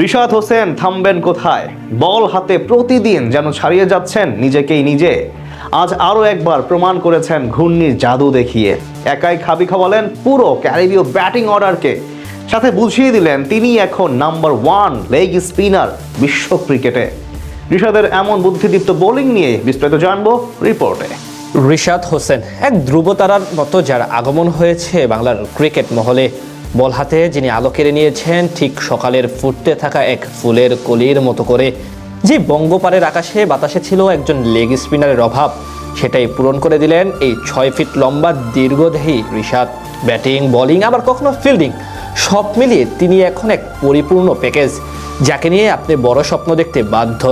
রিশাদ হোসেন থামবেন কোথায়? বল হাতে প্রতিদিন যেন ছাড়িয়ে যাচ্ছেন নিজেকেই নিজে। আজ আরও একবার প্রমাণ করেছেন ঘূর্ণির জাদু দেখিয়ে। একাই খাবি খাওয়ালেন পুরো ক্যারিবীয় ব্যাটিং অর্ডারকে। সাথে বুঝিয়ে দিলেন তিনি এখন নাম্বার ওয়ান লেগ স্পিনার বিশ্ব ক্রিকেটে। ঋষাদের এমন বুদ্ধিদীপ্ত বোলিং নিয়ে বিস্তারিত জানব রিপোর্টে। রিশাদ হোসেন, এক ধ্রুবতারার মতো যার আগমন হয়েছে বাংলার ক্রিকেট মহলে। বল হাতে যিনি আলো কেড়ে নিয়েছেন, ঠিক সকালের ফুটতে থাকা এক ফুলের কলির মতো করে। যে বঙ্গপারের আকাশে বাতাসে ছিল একজন লেগ স্পিনারের অভাব, সেটাই পূরণ করে দিলেন এই ছয় ফিট লম্বা, দীর্ঘদেহী রিশাদ। ব্যাটিং, বোলিং, আবার কখনো ফিল্ডিং, সব মিলিয়ে তিনি এখন এক পরিপূর্ণ প্যাকেজ, যাকে নিয়ে আপনি বড় স্বপ্ন দেখতে বাধ্য।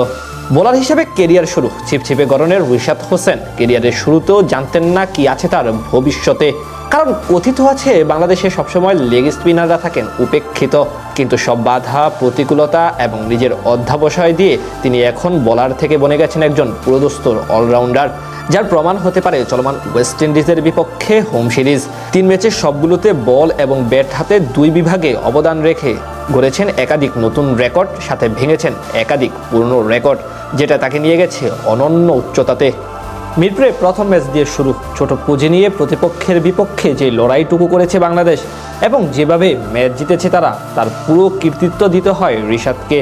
বোলার হিসেবে কেরিয়ার শুরু, ছিপছিপে গরনের রিশাদ হোসেন। কেরিয়ারের শুরুতেও জানতেন না কি আছে তার ভবিষ্যতে। কারণ কথিত আছে, বাংলাদেশে সবসময় লেগ স্পিনাররা থাকেন। উপেক্ষিত। কিন্তু সব বাধা, প্রতিকূলতা এবং নিজের অধ্যাবসায় দিয়ে তিনি এখন বলার থেকে বনে গেছেন একজন পুরোদস্তর অলরাউন্ডার যার প্রমাণ হতে পারে চলমান ওয়েস্ট ইন্ডিজের বিপক্ষে হোম সিরিজ তিন ম্যাচের সবগুলোতে বল এবং ব্যাট হাতে দুই বিভাগে অবদান রেখে গড়েছেন একাধিক নতুন রেকর্ড সাথে ভেঙেছেন একাধিক পুরনো রেকর্ড যেটা তাকে নিয়ে গেছে অনন্য উচ্চতাতে। মিরপুরে প্রথম ম্যাচ দিয়ে শুরু। ছোট পুঁজি নিয়ে প্রতিপক্ষের বিপক্ষে যে লড়াইটুকু করেছে বাংলাদেশ এবং যেভাবে ম্যাচ জিতেছে তারা, তার পুরো কৃতিত্ব দিতে হয় রিশাদকে।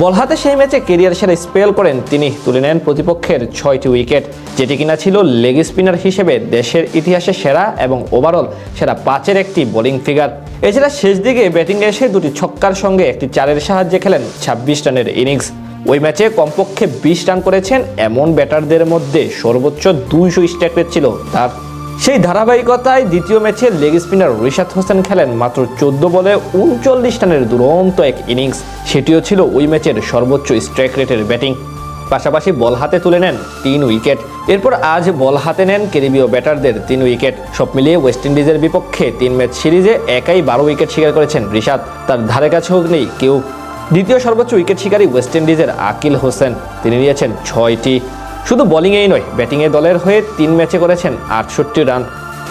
বল হাতে সেই ম্যাচে কেরিয়ার সেরা স্পেল করেন তিনি, তুলে নেন প্রতিপক্ষের ছয়টি উইকেট, যেটি কিনা ছিল লেগ স্পিনার হিসেবে দেশের ইতিহাসে সেরা এবং ওভারঅল সেরা পাঁচের একটি বোলিং ফিগার। এছাড়া শেষ দিকে ব্যাটিংয়ে এসে দুটি ছক্কার সঙ্গে একটি চারের সাহায্যে খেলেন ছাব্বিশ রানের ইনিংস। ওই ম্যাচে কমপক্ষে বিশ রান করেছেন এমন ব্যাটারদের মধ্যে সর্বোচ্চ দুইশো স্ট্রাইক রেট ছিল তার। সেই ধারাবাহিকতায় দ্বিতীয় ম্যাচে লেগ স্পিনার রিশাদ হোসেন খেলেন মাত্র চোদ্দ বলে উনচল্লিশ রানের দুরন্ত এক ইনিংস। সেটিও ছিল ওই ম্যাচের সর্বোচ্চ স্ট্রাইক রেটের ব্যাটিং। পাশাপাশি বল হাতে তুলে নেন তিন উইকেট। এরপর আজ বল হাতে নেন ক্যারিবীয় ব্যাটারদের তিন উইকেট। সব মিলিয়ে ওয়েস্ট ইন্ডিজের বিপক্ষে তিন ম্যাচ সিরিজে একাই বারো উইকেট শিকার করেছেন রিশাদ। তার ধারে কাছেও নেই কেউ দ্বিতীয় সর্বোচ্চ উইকেট শিকারী ওয়েস্ট ইন্ডিজের আকিল হোসেন। তিনি নিয়েছেন ছয়টি। শুধু বোলিংয়েই নয়, ব্যাটিংয়ে দলের হয়ে তিন ম্যাচে করেছেন আটষট্টি রান।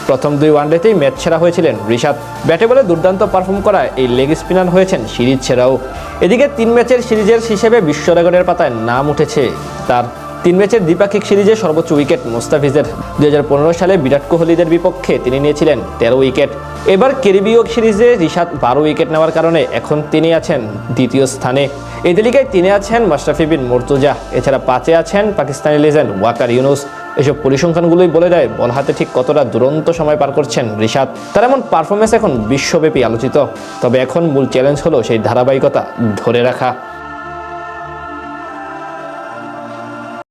প্রথম দুই ওয়ানডেতেই ম্যাচ সেরা হয়েছিলেন ঋষাদ ব্যাটে বলে দুর্দান্ত পারফর্ম করা এই লেগ স্পিনার হয়েছেন সিরিজ সেরাও। এদিকে তিন ম্যাচের সিরিজের হিসেবে বিশ্ব রেকর্ডের পাতায় নাম উঠেছে তার তিন ম্যাচের দ্বিপাক্ষিক সিরিজে সর্বোচ্চ উইকেট মুস্তাফিজের। দুই সালে বিরাট কোহলিদের বিপক্ষে তিনি নিয়েছিলেন তেরো উইকেট। এবার ক্যারিবীয় সিরিজে রিশাদ বারো উইকেট নেওয়ার কারণে এখন তিনি আছেন দ্বিতীয় স্থানে। এই তালিকায় তিনি আছেন মাশরাফি বিন মুর্তুজা, এছাড়া পাঁচে আছেন পাকিস্তানি লেজেন্ড ওয়াকার ইউনুস। এসব পরিসংখ্যানগুলোই বলে দেয়, বল হাতে ঠিক কতটা দুরন্ত সময় পার করছেন রিশাদ। তার এমন পারফরমেন্স এখন বিশ্বব্যাপী আলোচিত। তবে এখন মূল চ্যালেঞ্জ হলো সেই ধারাবাহিকতা ধরে রাখা।